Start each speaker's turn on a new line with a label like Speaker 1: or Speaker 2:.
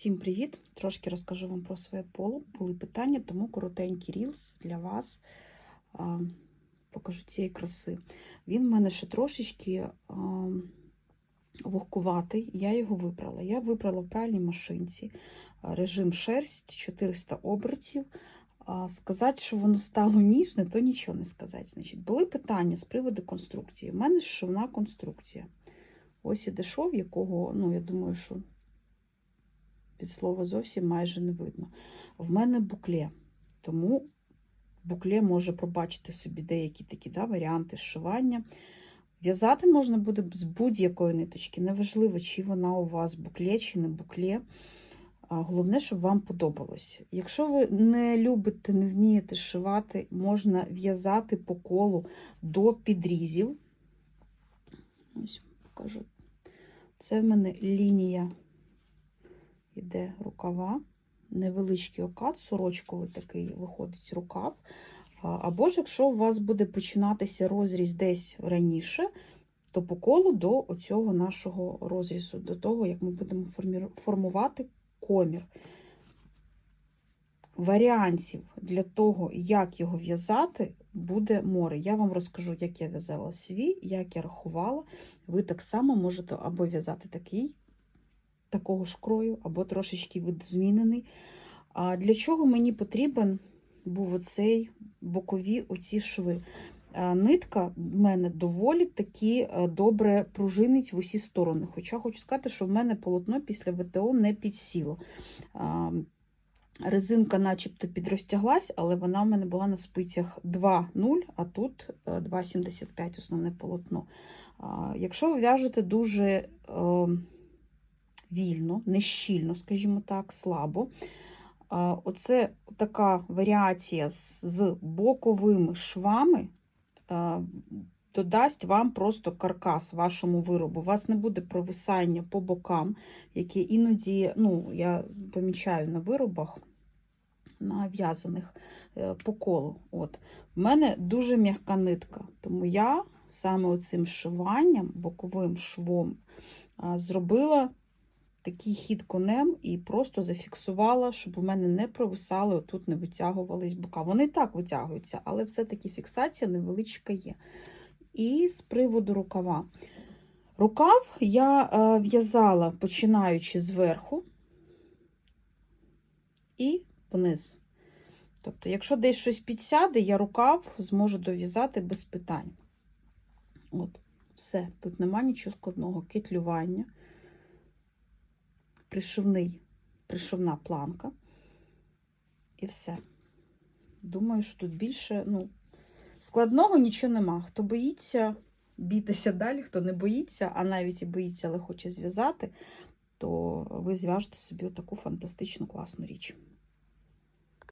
Speaker 1: Всім привіт! Трошки розкажу вам про своє поло. Були питання, тому коротенький рілс для вас. Покажу цієї краси. Він в мене ще трошечки вогкуватий. Я його вибрала. Я вибрала в пральній машинці режим шерсть 400 обертів. Сказати, що воно стало ніжне, то нічого не сказати. Значить, були питання з приводу конструкції. У мене шовна конструкція. Ось іде шов, якого, ну, я думаю, що від слова зовсім майже не видно. В мене букле, тому букле може пробачити собі деякі такі да, варіанти зшивання. В'язати можна буде з будь-якої ниточки. Неважливо, чи вона у вас букле, чи не букле. Головне, щоб вам подобалось. Якщо ви не любите, не вмієте шивати, можна в'язати по колу до підрізів. Ось покажу. Це в мене лінія іде рукава, невеличкий окат, сорочковий такий виходить рукав. Або ж якщо у вас буде починатися розріз десь раніше, то по колу до оцього нашого розрізу, до того, як ми будемо формувати комір. Варіантів для того, як його в'язати, буде море. Я вам розкажу, як я в'язала свій, як я рахувала. Ви так само можете або в'язати такий, такого ж крою, або трошечки видозмінений. А для чого мені потрібен був оцей бокові оці шви? Нитка в мене доволі таки е, добре пружинить в усі сторони. Хоча хочу сказати, що в мене полотно після ВТО не підсіло. Резинка начебто підрозтяглась, але вона в мене була на спицях 2,0, а тут е, 2,75 основне полотно. Якщо ви в'яжете дуже е, вільно, не щільно, скажімо так, слабо, оце така варіація з, боковими швами додасть вам просто каркас вашому виробу. У вас не буде провисання по бокам, які іноді, ну, я помічаю на виробах, на в'язаних е, по колу. От. У мене дуже м'яка нитка, тому я саме оцим шиванням, боковим швом, зробила такий хід конем і просто зафіксувала, щоб у мене не провисали, отут не витягувались бока. Вони і так витягуються, але все-таки фіксація невеличка є. І з приводу рукава. Рукав я е, в'язала починаючи зверху і вниз. Тобто, якщо десь щось підсяде, я рукав зможу дов'язати без питань. От, все. Тут нема нічого складного. Кетлювання, пришивний, пришивна планка. І все. Думаю, що тут більше, ну, складного нічого нема. Хто боїться, бійтеся далі, хто не боїться, а навіть і боїться, але хоче зв'язати, то ви зв'яжете собі таку фантастичну класну річ.